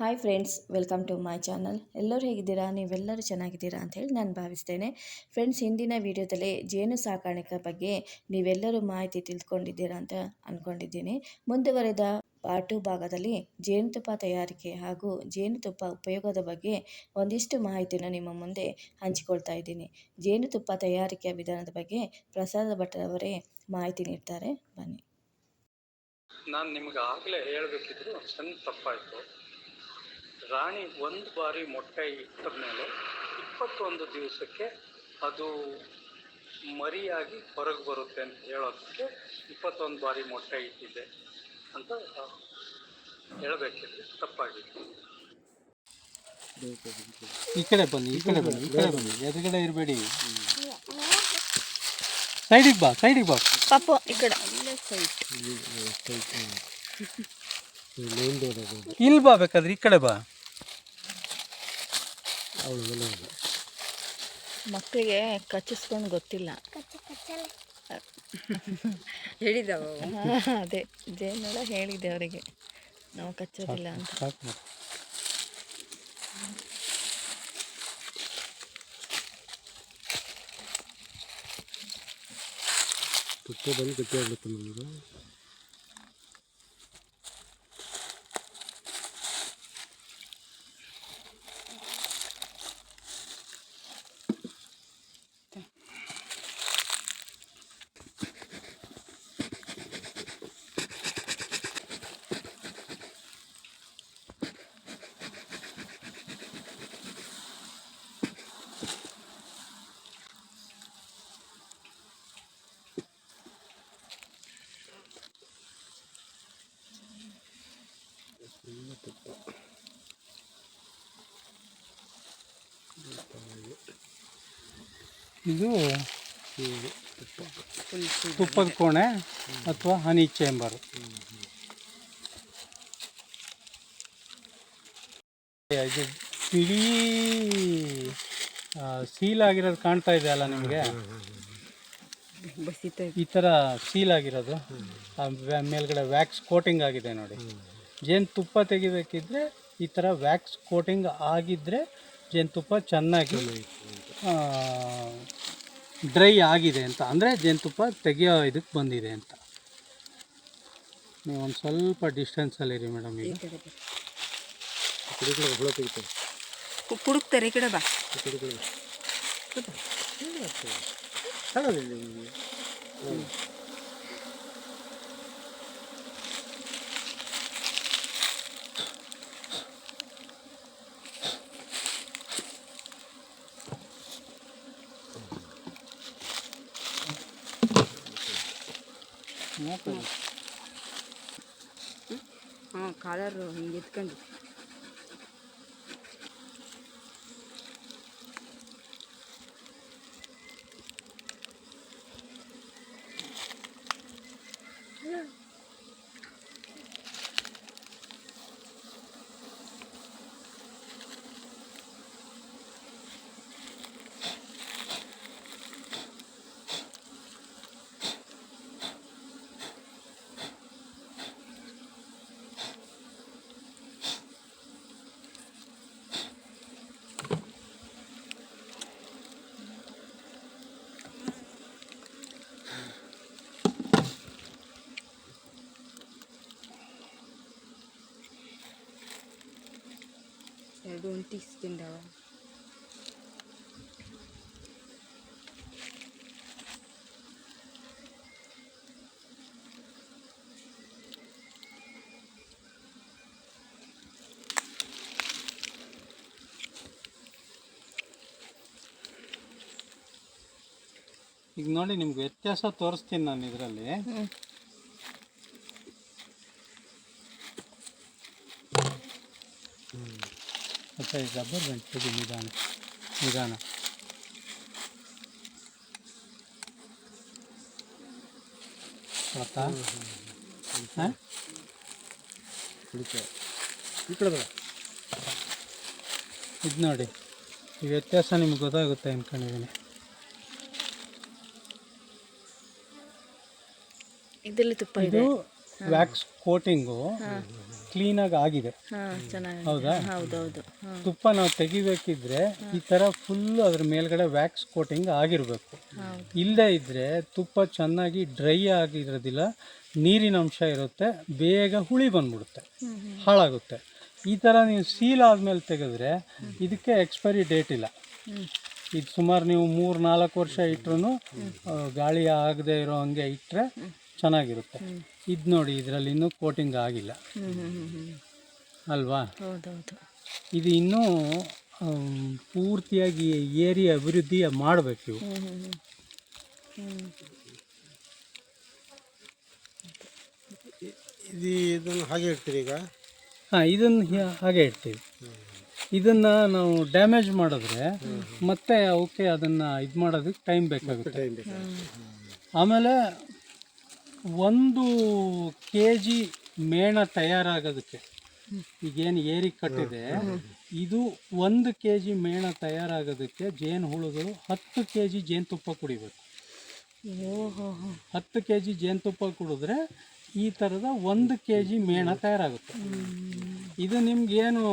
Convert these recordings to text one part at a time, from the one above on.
Hi friends welcome to my channel ಎಲ್ಲರೂ ಹೇಗಿದ್ದೀರಾ? ನೀವೆಲ್ಲರೂ ಚೆನ್ನಾಗಿದ್ದೀರಾ ಅಂತ ಹೇಳಿ ನಾನು ಭಾವಿಸ್ತೇನೆ. ಫ್ರೆಂಡ್ಸ್ ಹಿಂದಿನ ವಿಡಿಯೋದಲ್ಲಿ ಜೇನು ಸಾಕಾಣಿಕೆ ಬಗ್ಗೆ ನೀವೆಲ್ಲರೂ ಮಾಹಿತಿ ತಿಳ್ಕೊಂಡಿದ್ದೀರಾ ಅಂತ ಅಂದ್ಕೊಂಡಿದ್ದೀನಿ ಮುಂದುವರೆದ ಪಾರ್ಟ್ ಭಾಗದಲ್ಲಿ ಜೇನುತುಪ್ಪ ತಯಾರಿಕೆ ಹಾಗೂ ಜೇನುತುಪ್ಪ ಉಪಯೋಗದ ಬಗ್ಗೆ ಒಂದಿಷ್ಟು ಮಾಹಿತಿನ ನಿಮ್ಮ ಮುಂದೆ ಹಂಚಿಕೊಳ್ತಾ ಇದ್ದೀನಿ. ಜೇನುತುಪ್ಪ ತಯಾರಿಕೆಯ ವಿಧಾನದ ಬಗ್ಗೆ ಪ್ರಸಾದ ಅವರೇ ಮಾಹಿತಿ ನೀಡ್ತಾರೆ. ಬನ್ನಿ. ನಾನು ನಿಮ್ಗೆ ಆಗಲೇ ಹೇಳಬೇಕಿದ್ರು ಸಣ್ಣ ತಪ್ಪಾಯಿತು. ರಾಣಿ ಒಂದು ಬಾರಿ ಮೊಟ್ಟೆ ಇಟ್ಟ ಮೇಲೆ ಇಪ್ಪತ್ತೊಂದು ದಿವಸಕ್ಕೆ ಅದು ಮರಿಯಾಗಿ ಹೊರಗೆ ಬರುತ್ತೆ ಅಂತ ಹೇಳೋದಕ್ಕೆ ಇಪ್ಪತ್ತೊಂದು ಬಾರಿ ಮೊಟ್ಟೆ ಇಟ್ಟಿದ್ದೆ ಅಂತ ಹೇಳಬೇಕಿದ್ರೆ ತಪ್ಪಾಗಿದೆ. ಈ ಕಡೆ ಬನ್ನಿ ಈ ಕಡೆ ಬನ್ನಿ ಈ ಕಡೆ ಬನ್ನಿ. ಎದುರುಗಡೆ ಇರಬೇಡಿ. ಸೈಡಿಗೆ ಬಾ ಸೈಡಿಗೆ ಬಾ. ಪಾಪ ಈ ಕಡೆ. ಇಲ್ಲಿ ಬಾ ಬೇಕಾದ್ರೆ ಈ ಕಡೆ ಬಾ. ಮಕ್ಕಳಿಗೆ ಕಚ್ಚಿಸ್ಕೊಂಡು ಗೊತ್ತಿಲ್ಲ. ಹೇಳಿದವ ಅದೇ. ಜೇನುಳ ಹೇಳಿದೆ ಅವರಿಗೆ. ನಾವು ಕಚ್ಚೋದಿಲ್ಲ ಅಂತ. ತುಪ್ಪ ಬಂದು ಗಟ್ಟಿ ಆಗ್ಬಿಡುತ್ತೆ ನಮಗೆ? ಇದು ತುಪ್ಪದ ಕೋಣೆ ಅಥವಾ ಹನಿ ಚೇಂಬರ್. ಇದು ಬಿಳಿ ಸೀಲ್ ಆಗಿರೋದು ಕಾಣ್ತಾ ಇದೆ ಅಲ್ಲ ನಿಮಗೆ? ಈ ಥರ ಸೀಲ್ ಆಗಿರೋದು. ಮೇಲ್ಗಡೆ ವ್ಯಾಕ್ಸ್ ಕೋಟಿಂಗ್ ಆಗಿದೆ ನೋಡಿ. ಜೇನುತುಪ್ಪ ತೆಗಿಬೇಕಿದ್ರೆ ಈ ಥರ ವ್ಯಾಕ್ಸ್ ಕೋಟಿಂಗ್ ಆಗಿದ್ದರೆ ಜೇನುತುಪ್ಪ ಚೆನ್ನಾಗಿ ಡ್ರೈ ಆಗಿದೆ ಅಂತ. ಅಂದರೆ ಜೇನುತುಪ್ಪ ತೆಗೆಯೋ ಇದಕ್ಕೆ ಬಂದಿದೆ ಅಂತ. ನೀವು ಒಂದು ಸ್ವಲ್ಪ ಡಿಸ್ಟೆನ್ಸಲ್ಲಿರಿ ಮೇಡಮ್ ಈಗ. ಕುಡುಕ್ತಾರೆ ಈ ಕಡೆ ಬಾ. ಕಡೆ ಕಡೆ ತಿಂದವ ಈಗ ನೋಡಿ ನಿಮ್ಗೆ ವ್ಯತ್ಯಾಸ ತೋರಿಸ್ತೀನಿ ನಾನು ಇದರಲ್ಲಿ. ಸೈಜ್ ರಬ್ಬರ್ ಬ್ಯಾಂಡ್ ತೆಗಿ ನಿಧಾನ ನಿಧಾನ. ಗೊತ್ತಾ? ಹಾಂ? ಈ ಇದು ನೋಡಿ ಈ ವ್ಯತ್ಯಾಸ ನಿಮ್ಗೆ ಗೊತ್ತಾಗುತ್ತೆ ಅನ್ಕೊಂಡಿದ್ದೀನಿ ಇದರಲ್ಲಿ ತುಪ್ಪ ಇದು. ವ್ಯಾಕ್ಸ್ ಕೋಟಿಂಗು ಕ್ಲೀನಾಗಿ ಆಗಿದೆ. ಹೌದಾ? ತುಪ್ಪ ನಾವು ತೆಗಿಬೇಕಿದ್ರೆ ಈ ಥರ ಫುಲ್ಲು ಅದ್ರ ಮೇಲ್ಗಡೆ ವ್ಯಾಕ್ಸ್ ಕೋಟಿಂಗ್ ಆಗಿರಬೇಕು. ಇಲ್ಲದೆ ಇಲ್ಲದೇ ಇದ್ದರೆ ತುಪ್ಪ ಚೆನ್ನಾಗಿ ಡ್ರೈ ಆಗಿರೋದಿಲ್ಲ ನೀರಿನ ಅಂಶ ಇರುತ್ತೆ ಬೇಗ ಹುಳಿ ಬಂದ್ಬಿಡುತ್ತೆ ಹಾಳಾಗುತ್ತೆ. ಈ ಥರ ನೀವು ಸೀಲ್ ಆದಮೇಲೆ ತೆಗೆದ್ರೆ ಇದಕ್ಕೆ ಎಕ್ಸ್ಪೈರಿ ಡೇಟ್ ಇಲ್ಲ. ಇದು ಸುಮಾರು ನೀವು ಮೂರು ನಾಲ್ಕು ವರ್ಷ ಇಟ್ರು ಗಾಳಿ ಆಗದೆ ಇರೋ ಹಂಗೆ ಇಟ್ಟರೆ ಚೆನ್ನಾಗಿರುತ್ತೆ. ಇದು ನೋಡಿ ಇದರಲ್ಲಿ ಇನ್ನೂ ಕೋಟಿಂಗ್ ಆಗಿಲ್ಲ. ಅಲ್ವಾ? ಹೌದೌದು. ಇದು ಇನ್ನೂ ಪೂರ್ತಿಯಾಗಿ ಏರಿ ಅಭಿವೃದ್ಧಿ ಮಾಡಬೇಕು ಇವು. ಇದು ಇದನ್ನು ಹಾಗೆ ಇಡ್ತೀರಿ ಈಗ? ಹಾಂ ಇದನ್ನು ಹಾಗೆ ಇಡ್ತೀವಿ. ಇದನ್ನು ನಾವು ಡ್ಯಾಮೇಜ್ ಮಾಡಿದ್ರೆ ಮತ್ತೆ ಅವಕ್ಕೆ ಅದನ್ನು ಇದು ಮಾಡೋದಕ್ಕೆ ಟೈಮ್ ಬೇಕಾಗುತ್ತೆ. ಆಮೇಲೆ ಒಂದು ಕೆ ಜಿ ಮೇಣ ತಯಾರಾಗೋದಕ್ಕೆ. ಈಗೇನು ಏರಿ ಕಟ್ಟಿದೆ. ಇದು ಒಂದು ಕೆ ಜಿ ಮೇಣ ತಯಾರಾಗೋದಕ್ಕೆ ಜೇನು ಹುಳುಗಳು ಹತ್ತು ಕೆ ಜಿ ಜೇನುತುಪ್ಪ ಕುಡಿಬೇಕು. ಹತ್ತು ಕೆ ಜಿ ಜೇನುತುಪ್ಪ ಕುಡಿದ್ರೆ ಈ ಥರದ ಒಂದು ಕೆ ಜಿ ಮೇಣ ತಯಾರಾಗುತ್ತೆ. ಇದು ನಿಮ್ಗೇನು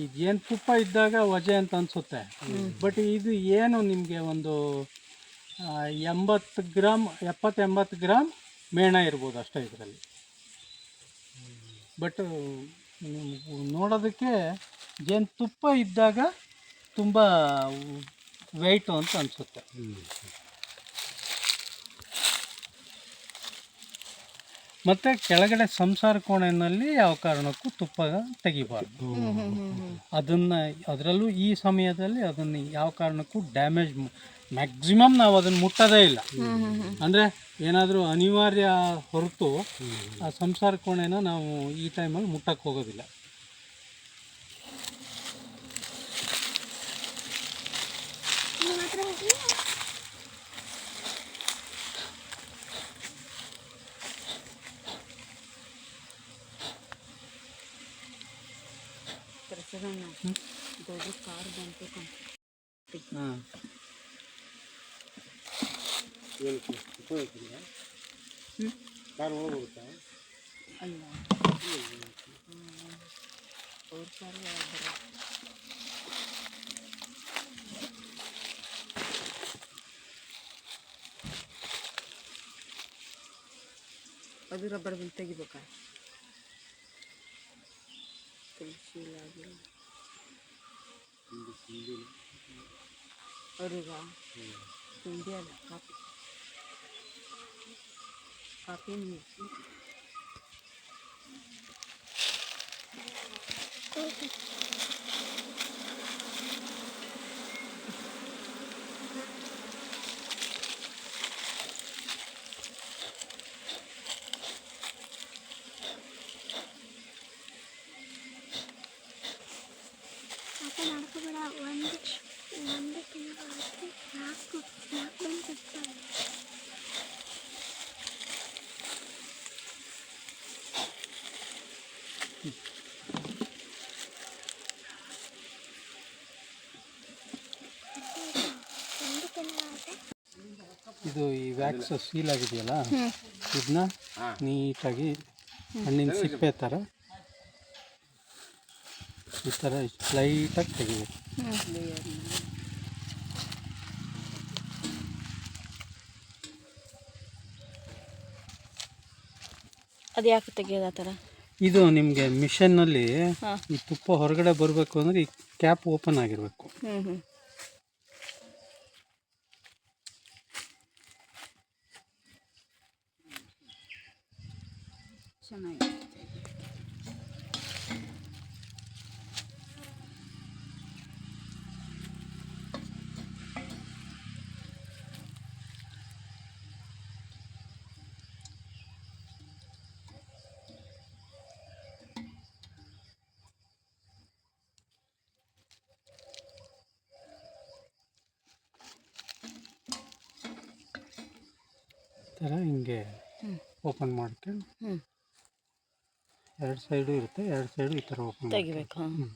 ಈ ಜೇನುತುಪ್ಪ ಇದ್ದಾಗ ವಜೆ ಅಂತ ಅನಿಸುತ್ತೆ. ಬಟ್ ಇದು ಏನು ನಿಮಗೆ ಒಂದು ಎಂಬತ್ತು ಗ್ರಾಮ್ ಎಪ್ಪತ್ತೆಂಬತ್ತು ಗ್ರಾಮ್ ಮೇಣ ಇರ್ಬೋದು ಅಷ್ಟೇ ಇದರಲ್ಲಿ. ಬಟ್ ನೋಡೋದಕ್ಕೆ ಜೇನುತುಪ್ಪ ಇದ್ದಾಗ ತುಂಬ ವೆಯ್ಟು ಅಂತ ಅನಿಸುತ್ತೆ. ಮತ್ತು ಕೆಳಗಡೆ ಸಂಸಾರ ಕೋಣೆಯಲ್ಲಿ ಯಾವ ಕಾರಣಕ್ಕೂ ತುಪ್ಪ ತೆಗಿಬಾರ್ದು. ಅದನ್ನು ಅದರಲ್ಲೂ ಈ ಸಮಯದಲ್ಲಿ ಅದನ್ನು ಯಾವ ಕಾರಣಕ್ಕೂ ಡ್ಯಾಮೇಜ್ ಮ್ಯಾಕ್ಸಿಮಮ್ ನಾವು ಅದನ್ನು ಮುಟ್ಟೋದೇ ಇಲ್ಲ. ಅಂದರೆ ಏನಾದರೂ ಅನಿವಾರ್ಯ ಹೊರತು ಆ ಸಂಸಾರ ಕೋಣೆನ ನಾವು ಈ ಟೈಮಲ್ಲಿ ಮುಟ್ಟಕ್ಕೆ ಹೋಗೋದಿಲ್ಲ. ಹ್ಞೂ. ಹಾಂ ಏನು ತುಪ್ಪ ಇಡ್ತೀರಿ ಕಾರ್ ಒಳಗೆ ಹೋಗುತ್ತಾ ಅಲ್ಲ ಅವ್ರ ಕಾರ್ ಒಳಗ್ ಬರೋದು. ಅದು ರಬ್ಬರ್ ಬಂದು ತೆಗಿಬೇಕಾ? ತುಳಸಿ ಆಗಿಲ್ಲ ಅವ್ರಿಗ ತಿಂಡಿ ಅಲ್ಲ ಕಾಫಿ. ಕಾಫಿ ನೀರು ಮತ್ತೆ ಮಾಡ್ಕೋಬೇಡ ಒಂದು ಒಂದು ತಿಂಗಳು ಆಯ್ತು ನಾಲ್ಕು ನಾಲ್ಕು ಬಂದು ಕೊಡ್ತಾರೆ ಒಂದು ತಿಂಗಳು ಆಯ್ತು ಇದು ಈ ವ್ಯಾಕ್ಸ್ ಸೀಲ್ ಆಗಿದೆಯಲ್ಲ ಇದನ್ನ ನೀಟಾಗಿ ಹಣ್ಣಿನ ಸಿಪ್ಪೆ ಥರ ಈ ಥರ ಲೈಟಾಗಿ ತೆಗಿಬೇಕು. ಅದು ಯಾಕೆ ತೆಗಿಯೋದು ಆ ಥರ ಇದು ನಿಮಗೆ ಮಿಷನ್ನಲ್ಲಿ ಈ ತುಪ್ಪ ಹೊರಗಡೆ ಬರಬೇಕು ಅಂದರೆ ಈ ಕ್ಯಾಪ್ ಓಪನ್ ಆಗಿರಬೇಕು. ಚೆನ್ನಾಗಿ ಈ ಥರ ಹಿಂಗೆ ಓಪನ್ ಮಾಡ್ಕೊಂಡು ಹ್ಞೂ ಎರಡು ಸೈಡು ಇರುತ್ತೆ ಎರಡು ಸೈಡು ಈ ಥರ ಓಪನ್ ತೆಗಿಬೇಕಾ ಹ್ಞೂ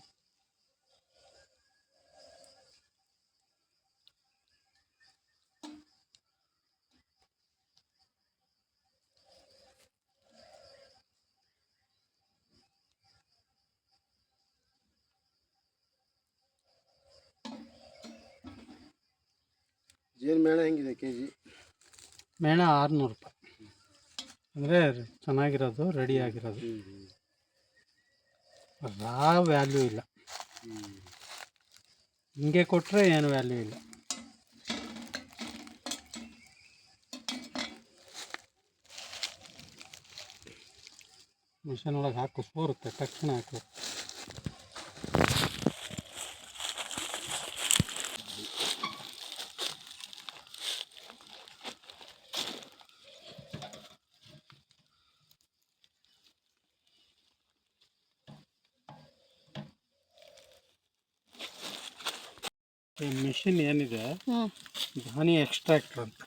ಮೇಣ ಹೆಂಗಿದೆ ಮೇಣ ರೂಪಾಯಿ. ಅಂದರೆ ಚೆನ್ನಾಗಿರೋದು ರೆಡಿ ಆಗಿರೋದು. ರಾ ವ್ಯಾಲ್ಯೂ ಇಲ್ಲ. ಹಿಂಗೆ ಕೊಟ್ಟರೆ ಏನು ವ್ಯಾಲ್ಯೂ ಇಲ್ಲ. ಮಿಷನ್ ಒಳಗೆ ಹಾಕು ಸೋರುತ್ತೆ ತಕ್ಷಣ ಹಾಕು. ಈ ಮಿಷಿನ್ ಏನಿದೆ? ಇದು ಹನಿ ಎಕ್ಸ್ಟ್ರಾಕ್ಟ್ರ್ ಅಂತ.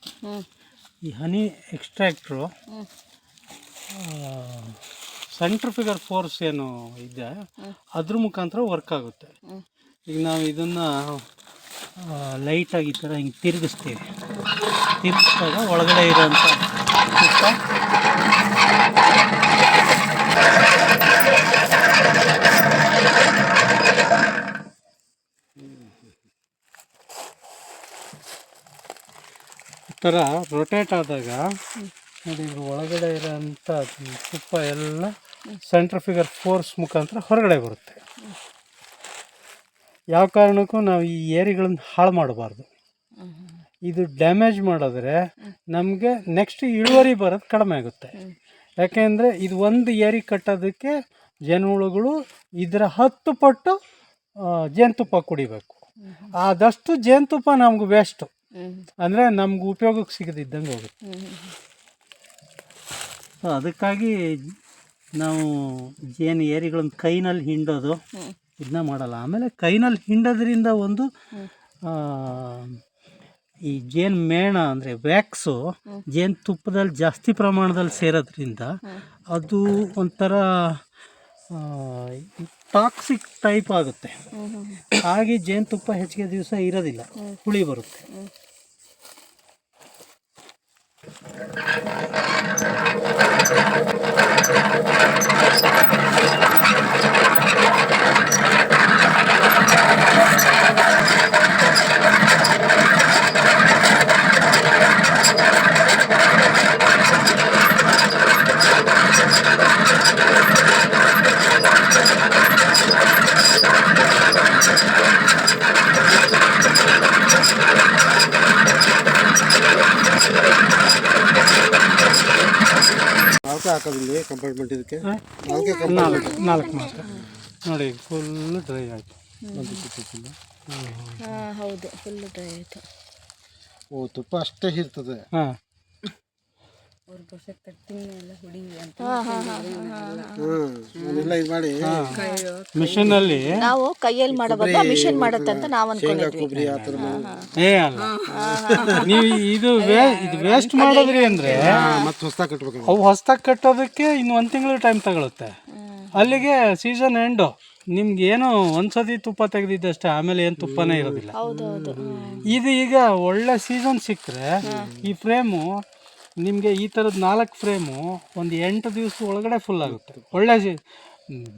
ಈ honey extractor centrifugal force ಏನು ಇದೆ ಅದ್ರ ಮುಖಾಂತರ ವರ್ಕ್ ಆಗುತ್ತೆ. ಈಗ ನಾವು ಇದನ್ನು ಲೈಟಾಗಿ ಈ ಥರ ಹಿಂಗೆ ತಿರುಗಿಸ್ತೀವಿ. ತಿರುಗಿಸಿದಾಗ ಒಳಗಡೆ ಇರೋಂಥ ತುಪ್ಪ ಥರ ರೊಟೇಟ್ ಆದಾಗ ನೋಡಿ ಇದು ಒಳಗಡೆ ಇರೋಂಥ ತುಪ್ಪ ಎಲ್ಲ ಸೆಂಟ್ರಿಫಿಗರ್ ಫೋರ್ಸ್ ಮುಖಾಂತರ ಹೊರಗಡೆ ಬರುತ್ತೆ. ಯಾವ ಕಾರಣಕ್ಕೂ ನಾವು ಈ ಏರಿಗಳನ್ನು ಹಾಳು ಮಾಡಬಾರ್ದು. ಇದು ಡ್ಯಾಮೇಜ್ ಮಾಡಿದ್ರೆ ನಮಗೆ ನೆಕ್ಸ್ಟ್ ಇಳುವರಿ ಬರೋದು ಕಡಿಮೆ ಆಗುತ್ತೆ. ಯಾಕೆಂದರೆ ಇದು ಒಂದು ಏರಿ ಕಟ್ಟೋದಕ್ಕೆ ಜೇನುಹುಳುಗಳು ಇದರ ಹತ್ತು ಪಟ್ಟು ಜೇನುತುಪ್ಪ ಕುಡಿಬೇಕು. ಆದಷ್ಟು ಜೇನುತುಪ್ಪ ನಮ್ಗೆ ವೇಸ್ಟು ಅಂದರೆ ನಮ್ಗೆ ಉಪಯೋಗಕ್ಕೆ ಸಿಗದಿದ್ದಂಗೆ ಹೋಗುತ್ತೆ. ಹ್ಞೂ ಸೊ ಅದಕ್ಕಾಗಿ ನಾವು ಜೇನು ಏರಿಗಳನ್ನ ಕೈನಲ್ಲಿ ಹಿಂಡೋದು ಇದನ್ನ ಮಾಡಲ್ಲ. ಆಮೇಲೆ ಕೈನಲ್ಲಿ ಹಿಂಡೋದ್ರಿಂದ ಒಂದು ಈ ಜೇನು ಮೇಣ ಅಂದರೆ ವ್ಯಾಕ್ಸು ಜೇನು ತುಪ್ಪದಲ್ಲಿ ಜಾಸ್ತಿ ಪ್ರಮಾಣದಲ್ಲಿ ಸೇರೋದ್ರಿಂದ ಅದು ಒಂಥರ ಟಾಕ್ಸಿಕ್ ಟೈಪ್ ಆಗುತ್ತೆ. ಹಾಗೆ ಜೇನುತುಪ್ಪ ಹೆಚ್ಚಿಗೆ ದಿವಸ ಇರೋದಿಲ್ಲ. ಹುಳಿ ಬರುತ್ತೆ. Thank you. ಕಂಪಾರ್ಟ್ಮೆಂಟ್ ಇದಕ್ಕೆ? ನಾಲ್ಕೇ ನಾಲ್ಕು ಮಾತ್ರ. ನೋಡಿ ಫುಲ್ ಡ್ರೈ ಆಯಿತು. ಹಾಂ ಹೌದು ಫುಲ್ ಡ್ರೈ ಆಯಿತು. ಓ ತುಪ್ಪ ಅಷ್ಟೇ ಇರ್ತದೆ ಹಾಂ. ಎಲ್ಲ ಹುಡಿ ಅಂತ ಹಾಂ ಹಾಂ ಹಾಂ ಹ್ಮ್ ನಾನೆಲ್ಲ ಇದು ಮಾಡಿ. ಮಿಷನಲ್ಲಿ ನಾವು ಕೈಯಲ್ಲಿ ಮಾಡಬಹುದು ಮಿಷನ್ ಮಿಷಿನ್ ಮಾಡುತ್ತೆ ಅಂತ ನಾವು ಅನ್ಕೊಂಡಿದ್ವಿ. ಏ ಅಲ್ಲ. ನೀವು ಇದು ಇದು ವೇಸ್ಟ್ ಮಾಡಿದ್ರಿ ಅಂದ್ರೆ ಮತ್ತೆ ಹೊಸದಾಗಿ ಕಟ್ಟಬೇಕು ಅವು ಹೊಸ್ದಾಗಿ ಕಟ್ಟೋದಕ್ಕೆ ಇನ್ನು ಒಂದು ತಿಂಗಳು ಟೈಮ್ ತಗೊಳುತ್ತೆ. ಅಲ್ಲಿಗೆ ಸೀಸನ್ ಎಂಡು ನಿಮ್ಗೆ ಏನು ಒಂದ್ಸತಿ ತುಪ್ಪ ತೆಗೆದಿದ್ದಷ್ಟೇ ಆಮೇಲೆ ಏನು ತುಪ್ಪನೇ ಇರೋದಿಲ್ಲ. ಇದು ಈಗ ಒಳ್ಳೆ ಸೀಸನ್ ಸಿಕ್ಕರೆ ಈ ಫ್ರೇಮು ನಿಮಗೆ ಈ ಥರದ ನಾಲ್ಕು ಫ್ರೇಮು ಒಂದು ಎಂಟು ದಿವಸ ಒಳಗಡೆ ಫುಲ್ ಆಗುತ್ತೆ. ಒಳ್ಳೆ ಸಿ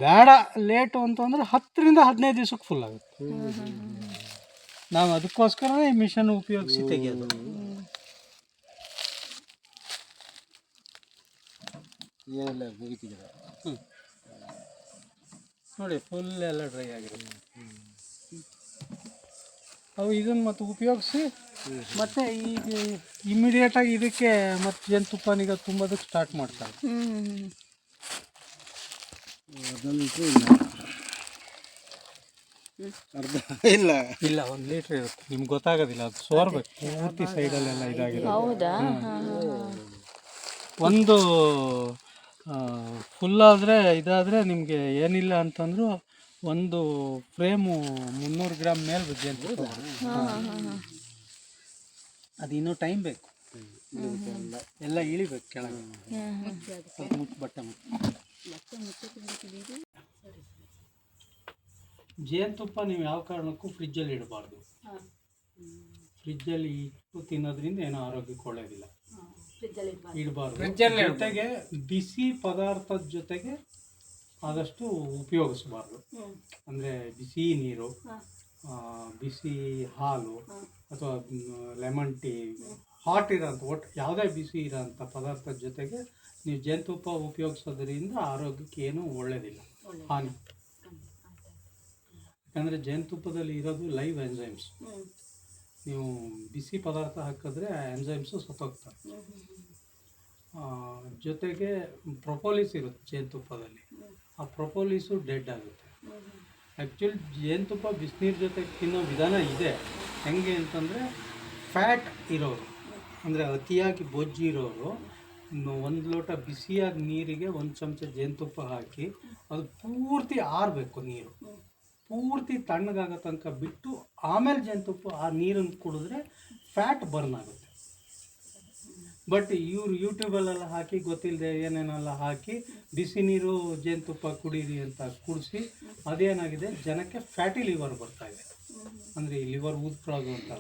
ಬೇಡ ಲೇಟು ಅಂತಂದ್ರೆ ಹತ್ತರಿಂದ ಹದಿನೈದು ದಿವ್ಸಕ್ಕೆ ಫುಲ್ ಆಗುತ್ತೆ. ನಾವು ಅದಕ್ಕೋಸ್ಕರನೇ ಈ ಮಿಷನ್ ಉಪಯೋಗಿಸಿ ತೆಗೆಯೋದು. ಏನೆಲ್ಲ ಮುಗಿತಿದ್ದೀರ? ನೋಡಿ ಫುಲ್ ಎಲ್ಲ ಡ್ರೈ ಆಗಿರುತ್ತೆ. ಅವು ಇದನ್ನು ಮತ್ತು ಉಪಯೋಗಿಸಿ ಮತ್ತೆ ಈಗ ಇಮಿಡಿಯೇಟಾಗಿ ಇದಕ್ಕೆ ಮತ್ತೆ ಜೇನುತುಪ್ಪನೀಗ ತುಂಬೋದಕ್ಕೆ ಸ್ಟಾರ್ಟ್ ಮಾಡ್ತಾರೆ. ಅರ್ಧ ಇಲ್ಲ. ಇಲ್ಲ ಒಂದು ಲೀಟ್ರ್ ಇರುತ್ತೆ. ನಿಮ್ಗೆ ಗೊತ್ತಾಗೋದಿಲ್ಲ ಅದು ಸೋರ್ಬೇಕು ಪೂರ್ತಿ ಸೈಡಲ್ಲೆಲ್ಲ ಇದಾಗಿದೆ ಒಂದು ಫುಲ್ ಆದರೆ ಇದಾದರೆ ನಿಮಗೆ ಏನಿಲ್ಲ ಅಂತಂದರೂ ಒಂದು ಫ್ರೇಮು ಮುನ್ನೂರು ಗ್ರಾಮ್ ಮೇಲೆ ಬಜ್ಜಿ ಅಂತ ಅದು ಇನ್ನೂ ಟೈಮ್ ಬೇಕು. ಎಲ್ಲ ಇಳಿಬೇಕು ಕೆಳಗೆ. ಸ್ವಲ್ಪ ಮುಚ್ಚಿ ಬಟ್ಟೆ ಮುಚ್ಚಿ. ಜೇನುತುಪ್ಪ ನೀವು ಯಾವ ಕಾರಣಕ್ಕೂ ಫ್ರಿಜ್ಜಲ್ಲಿ ಇಡಬಾರ್ದು. ಫ್ರಿಜ್ಜಲ್ಲಿ ಇಟ್ಟು ತಿನ್ನೋದ್ರಿಂದ ಏನೋ ಆರೋಗ್ಯಕ್ಕೆ ಒಳ್ಳೆಯದಿಲ್ಲ ಇಡಬಾರ್ದು. ಜೊತೆಗೆ ಬಿಸಿ ಪದಾರ್ಥದ ಜೊತೆಗೆ ಆದಷ್ಟು ಉಪಯೋಗಿಸಬಾರ್ದು. ಅಂದರೆ ಬಿಸಿ ನೀರು ಬಿಸಿ ಹಾಲು ಅಥವಾ ಲೆಮನ್ ಟೀ ಹಾಟ್ ಇರೋಂಥ ಒಟ್ಟು ಯಾವುದೇ ಬಿಸಿ ಇರೋಂಥ ಪದಾರ್ಥದ ಜೊತೆಗೆ ನೀವು ಜೇನುತುಪ್ಪ ಉಪಯೋಗಿಸೋದ್ರಿಂದ ಆರೋಗ್ಯಕ್ಕೆ ಏನೂ ಒಳ್ಳೆಯದಿಲ್ಲ ಹಾನಿ. ಯಾಕಂದರೆ ಜೇನುತುಪ್ಪದಲ್ಲಿ ಇರೋದು ಲೈವ್ ಎಂಜೈಮ್ಸ್ ನೀವು ಬಿಸಿ ಪದಾರ್ಥ ಹಾಕಿದ್ರೆ ಎಂಜೈಮ್ಸು ಸತ್ತೋಗ್ತಾರೆ ಜೊತೆಗೆ ಪ್ರೊಪೋಲಿಸ್ ಇರುತ್ತೆ ಜೇನುತುಪ್ಪದಲ್ಲಿ. ಆ ಪ್ರೊಪೋಲಿಸು ಡೆಡ್ ಆಗುತ್ತೆ. ಆ್ಯಕ್ಚುಲಿ ಜೇನುತುಪ್ಪ, ಬಿಸಿನೀರು ಜೊತೆ ತಿನ್ನೋ ವಿಧಾನ ಇದೆ. ಹೆಂಗೆ ಅಂತಂದರೆ ಫ್ಯಾಟ್ ಇರೋರು, ಅಂದರೆ ಅತಿಯಾಗಿ ಬೊಜ್ಜಿ ಇರೋರು ಒಂದು ಲೋಟ ಬಿಸಿಯಾದ ನೀರಿಗೆ ಒಂದು ಚಮಚ ಜೇನುತುಪ್ಪ ಹಾಕಿ, ಅದು ಪೂರ್ತಿ ಆರಬೇಕು ನೀರು. ಪೂರ್ತಿ ತಣ್ಣಗಾಗೋ ತನಕ ಬಿಟ್ಟು ಆಮೇಲೆ ಜೇನುತುಪ್ಪ, ಆ ನೀರನ್ನು ಕುಡಿದ್ರೆ ಫ್ಯಾಟ್ ಬರ್ನ್ ಆಗುತ್ತೆ. ಬಟ್ ಇವ್ರು ಯೂಟ್ಯೂಬಲ್ಲೆಲ್ಲ ಹಾಕಿ ಗೊತ್ತಿಲ್ಲದೆ ಏನೇನೆಲ್ಲ ಹಾಕಿ, ಬಿಸಿ ನೀರು, ಜೇನುತುಪ್ಪ ಕುಡೀರಿ ಅಂತ ಕುಡಿಸಿ, ಅದೇನಾಗಿದೆ? ಜನಕ್ಕೆ ಫ್ಯಾಟಿ ಲಿವರ್ ಬರ್ತಾ ಇದೆ. ಅಂದರೆ ಈ ಲಿವರ್ ಊದ್ಕೊಳ್ಳೋದು ಅಂತ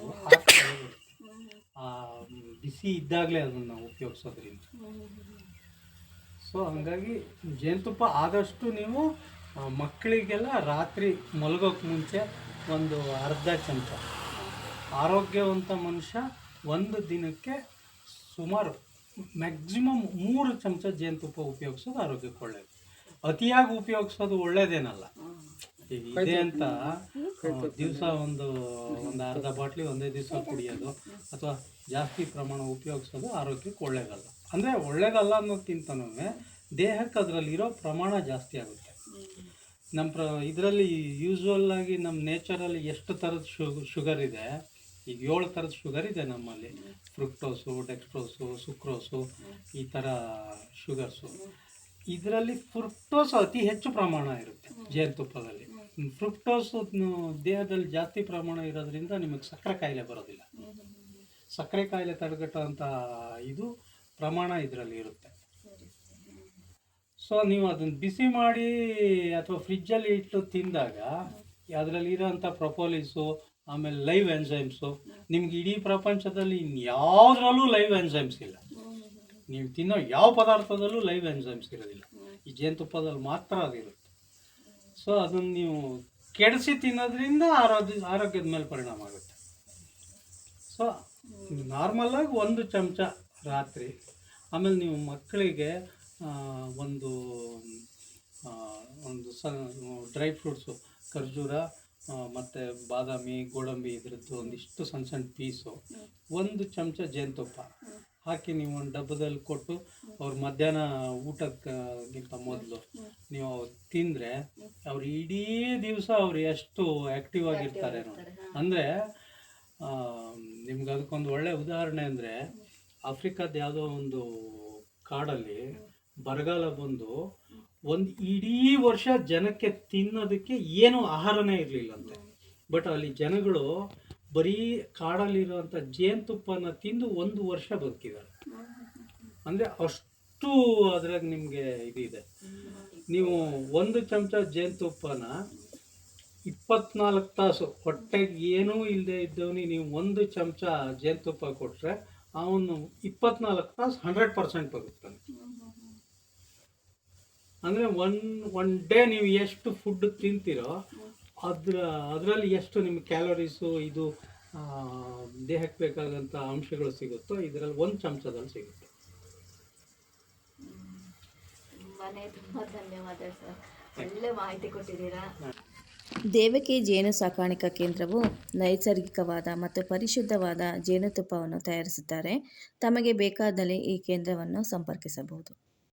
ಆ ಬಿಸಿ ಇದ್ದಾಗಲೇ ಅದನ್ನು ಉಪಯೋಗಿಸೋದ್ರಿಂದ. ಸೊ ಹಾಗಾಗಿ ಜೇನುತುಪ್ಪ ಆದಷ್ಟು ನೀವು ಮಕ್ಕಳಿಗೆಲ್ಲ ರಾತ್ರಿ ಮಲಗೋಕೆ ಮುಂಚೆ ಒಂದು ಅರ್ಧ ಚಮಚ. ಆರೋಗ್ಯವಂತ ಮನುಷ್ಯ ಒಂದು ದಿನಕ್ಕೆ ಸುಮಾರು ಮ್ಯಾಕ್ಸಿಮಮ್ ಮೂರು ಚಮಚ ಜೇನುತುಪ್ಪ ಉಪಯೋಗಿಸೋದು ಆರೋಗ್ಯಕ್ಕೆ ಒಳ್ಳೆಯದು ಅತಿಯಾಗಿ ಉಪಯೋಗಿಸೋದು ಒಳ್ಳೇದೇನಲ್ಲ. ಇದೆ ಅಂತ ದಿವಸ ಒಂದು ಒಂದು ಅರ್ಧ ಬಾಟ್ಲಿ ಒಂದೇ ದಿವಸ ಕುಡಿಯೋದು ಅಥವಾ ಜಾಸ್ತಿ ಪ್ರಮಾಣ ಉಪಯೋಗಿಸೋದು ಆರೋಗ್ಯಕ್ಕೆ ಒಳ್ಳೇದಲ್ಲ. ಅಂದರೆ ಒಳ್ಳೇದಲ್ಲ ಅನ್ನೋದಕ್ಕಿಂತನೂ ದೇಹಕ್ಕೆ ಅದರಲ್ಲಿರೋ ಪ್ರಮಾಣ ಜಾಸ್ತಿ ಆಗುತ್ತೆ. ನಮ್ಮ ಪ್ರ ಇದರಲ್ಲಿ ಯೂಶ್ವಲ್ ಆಗಿ ನಮ್ಮ ನೇಚರಲ್ಲಿ ಎಷ್ಟು ಥರದ ಶುಗ್ ಶುಗರ್ ಇದೆ ಈಗ ಏಳು ಥರದ ಶುಗರ್ ಇದೆ ನಮ್ಮಲ್ಲಿ. ಫ್ರುಕ್ಟೋಸು ಡೆಕ್ಸ್ಟ್ರೋಸು ಸುಕ್ರೋಸು ಈ ಥರ ಶುಗರ್ಸು ಇದರಲ್ಲಿ ಫ್ರುಕ್ಟೋಸ್ ಅತಿ ಹೆಚ್ಚು ಪ್ರಮಾಣ ಇರುತ್ತೆ ಜೇನುತುಪ್ಪದಲ್ಲಿ ಫ್ರುಕ್ಟೋಸ್ ದೇಹದಲ್ಲಿ ಜಾಸ್ತಿ ಪ್ರಮಾಣ ಇರೋದ್ರಿಂದ ನಿಮಗೆ ಸಕ್ಕರೆ ಕಾಯಿಲೆ ಬರೋದಿಲ್ಲ. ಸಕ್ಕರೆ ಕಾಯಿಲೆ ತಡೆಗಟ್ಟುವಂಥ ಇದು ಪ್ರಮಾಣ ಇದರಲ್ಲಿ ಇರುತ್ತೆ. ಸೊ ನೀವು ಅದನ್ನು ಬಿಸಿ ಮಾಡಿ ಅಥವಾ ಫ್ರಿಜ್ಜಲ್ಲಿ ಇಟ್ಟು ತಿಂದಾಗ ಅದರಲ್ಲಿ ಇರೋಂಥ ಪ್ರೊಪೋಲಿಸು ಆಮೇಲೆ ಲೈವ್ ಎನ್ಸೈಮ್ಸು ನಿಮ್ಗೆ ಇಡೀ ಪ್ರಪಂಚದಲ್ಲಿ ಇನ್ಯಾವುದ್ರಲ್ಲೂ ಲೈವ್ ಎನ್ಸೈಮ್ಸ್ ಇಲ್ಲ. ನೀವು ತಿನ್ನೋ ಯಾವ ಪದಾರ್ಥದಲ್ಲೂ ಲೈವ್ ಎನ್ಸೈಮ್ಸ್ ಇರೋದಿಲ್ಲ. ಈ ಜೇನುತುಪ್ಪದಲ್ಲಿ ಮಾತ್ರ ಅದಿರುತ್ತೆ. ಸೊ ಅದನ್ನು ನೀವು ಕೆಡಿಸಿ ತಿನ್ನೋದ್ರಿಂದ ಆರೋಗ್ಯ, ಆರೋಗ್ಯದ ಮೇಲೆ ಪರಿಣಾಮ ಆಗುತ್ತೆ. ಸೊ ನಾರ್ಮಲ್ಲಾಗಿ ಒಂದು ಚಮಚ ರಾತ್ರಿ, ಆಮೇಲೆ ನೀವು ಮಕ್ಕಳಿಗೆ ಒಂದು ಒಂದು ಸ ಡ್ರೈ ಫ್ರೂಟ್ಸು ಖರ್ಜೂರ ಮತ್ತು ಬಾದಾಮಿ, ಗೋಡಂಬಿ ಇದ್ರದ್ದು ಒಂದಿಷ್ಟು ಸಣ್ಣ ಸಣ್ಣ ಪೀಸು. ಒಂದು ಚಮಚ ಜೇನುತುಪ್ಪ. ಹಾಕಿ ನೀವು ಒಂದು ಡಬ್ಬದಲ್ಲಿ ಕೊಟ್ಟು ಅವ್ರ ಮಧ್ಯಾಹ್ನ ಊಟಕ್ಕಿಂತ ಮೊದಲು ನೀವು ತಿಂದರೆ ಅವ್ರು ಇಡೀ ದಿವಸ ಅವ್ರು ಎಷ್ಟು ಆ್ಯಕ್ಟಿವ್ ಆಗಿರ್ತಾರೆ ಅಂದರೆ ನಿಮ್ಗೆ ಅದಕ್ಕೊಂದು ಒಳ್ಳೆ ಉದಾಹರಣೆ ಅಂದರೆ ಆಫ್ರಿಕಾದ ಯಾವುದೋ ಒಂದು ಕಾಡಲ್ಲಿ ಬರಗಾಲ ಬಂದು ಒಂದು ಇಡೀ ವರ್ಷ ಜನಕ್ಕೆ ತಿನ್ನೋದಕ್ಕೆ ಏನು ಆಹಾರನೇ ಇರಲಿಲ್ಲಂತೆ. ಬಟ್ ಅಲ್ಲಿ ಜನಗಳು ಬರೀ ಕಾಡಲ್ಲಿರುವಂಥ ಜೇನುತುಪ್ಪನ ತಿಂದು ಒಂದು ವರ್ಷ ಬದುಕಿದ್ದಾರೆ. ಅಂದರೆ ಅಷ್ಟು ಅದ್ರಾಗ ನಿಮಗೆ ಇದಿದೆ. ನೀವು ಒಂದು ಚಮಚ ಜೇನುತುಪ್ಪನ ಇಪ್ಪತ್ನಾಲ್ಕು ತಾಸು ಹೊಟ್ಟೆಗೆ ಏನೂ ಇಲ್ಲದೆ ಇದ್ದವನಿ ನೀವು ಒಂದು ಚಮಚ ಜೇನುತುಪ್ಪ ಕೊಟ್ಟರೆ ಅವನು ಇಪ್ಪತ್ನಾಲ್ಕು ತಾಸು ಹಂಡ್ರೆಡ್ ಪರ್ಸೆಂಟ್ ಬದುಕ್ತಾನೆ. ಅಂದರೆ ಒನ್ ಒನ್ ಡೇ ನೀವು ಎಷ್ಟು ಫುಡ್ ತಿಂತೀರೋ ಅದ್ರ ಅದರಲ್ಲಿ ಎಷ್ಟು ನಿಮ್ಗೆ ಕ್ಯಾಲೋರೀಸು ಇದು ದೇಹಕ್ಕೆ ಬೇಕಾದಂಥ ಅಂಶಗಳು ಸಿಗುತ್ತೋ ಇದರಲ್ಲಿ ಒಂದು ಚಮಚದಲ್ಲಿ ಸಿಗುತ್ತೆ. ತುಂಬಾನೇ ತುಂಬ ಧನ್ಯವಾದ ಸರ್. ಒಳ್ಳೆ ಮಾಹಿತಿ ಕೊಟ್ಟಿದ್ದೀರಾ. ದೇವಕಿ ಜೇನು ಸಾಕಾಣಿಕಾ ಕೇಂದ್ರವು ನೈಸರ್ಗಿಕವಾದ ಮತ್ತು ಪರಿಶುದ್ಧವಾದ ಜೇನುತುಪ್ಪವನ್ನು ತಯಾರಿಸುತ್ತಾರೆ. ತಮಗೆ ಬೇಕಾದಲ್ಲಿ ಈ ಕೇಂದ್ರವನ್ನು ಸಂಪರ್ಕಿಸಬಹುದು.